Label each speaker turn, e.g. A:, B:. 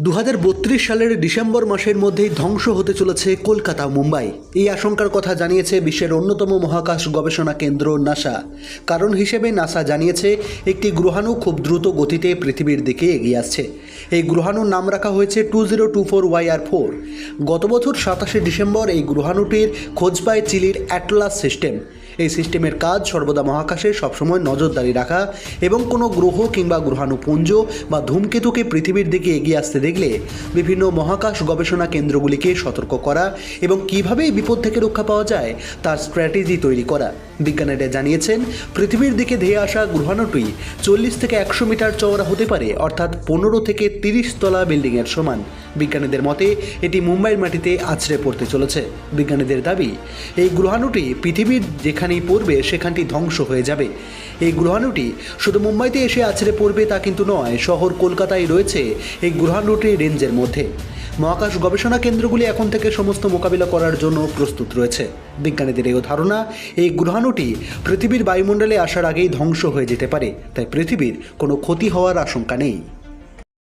A: দু হাজার বত্রিশ সালের ডিসেম্বর মাসের মধ্যেই ধ্বংস হতে চলেছে কলকাতা মুম্বাই। এই আশঙ্কার কথা জানিয়েছে বিশ্বের অন্যতম মহাকাশ গবেষণা কেন্দ্র নাসা। কারণ হিসেবে নাসা জানিয়েছে, একটি গ্রহাণু খুব দ্রুত গতিতে পৃথিবীর দিকে এগিয়ে আসছে। এই গ্রহাণুর নাম রাখা হয়েছে two zero two four Y R four. গত বছর সাতাশে ডিসেম্বর এই গ্রহাণুটির খোঁজ পায় চিলির অ্যাটলাস সিস্টেম। এই সিস্টেমের কাজ সর্বদা মহাকাশে সবসময় নজরদারি রাখা এবং কোনো গ্রহ কিংবা গ্রহাণুপুঞ্জ বা ধূমকেতুকে পৃথিবীর দিকে এগিয়ে আসতে দেখলে বিভিন্ন মহাকাশ গবেষণা কেন্দ্রগুলিকে সতর্ক করা এবং কীভাবে বিপদ থেকে রক্ষা পাওয়া যায় তার স্ট্র্যাটেজি তৈরি করা। বিজ্ঞানীরা জানিয়েছেন, পৃথিবীর দিকে ধেয়ে আসা গ্রহাণুটি চল্লিশ থেকে একশো মিটার চওড়া হতে পারে, অর্থাৎ পনেরো থেকে তিরিশ তলা বিল্ডিংয়ের সমান। বিজ্ঞানীদের মতে, এটি মুম্বাইয়ের মাটিতে আছড়ে পড়তে চলেছে। বিজ্ঞানীদের দাবি, এই গ্রহাণুটি পৃথিবীর যেখানেই পড়বে, সেখানটি ধ্বংস হয়ে যাবে। এই গ্রহাণুটি শুধু মুম্বাইতে এসে আছড়ে পড়বে তা কিন্তু নয়, শহর কলকাতায় রয়েছে এই গ্রহাণুটির রেঞ্জের মধ্যে। মহাকাশ গবেষণা কেন্দ্রগুলি এখন থেকে সমস্ত মোকাবিলা করার জন্য প্রস্তুত রয়েছে। বিজ্ঞানীদের এই ধারণা, এই গ্রহাণুটি পৃথিবীর বায়ুমণ্ডলে আসার আগেই ধ্বংস হয়ে যেতে পারে, তাই পৃথিবীর কোনো ক্ষতি হওয়ার আশঙ্কা নেই।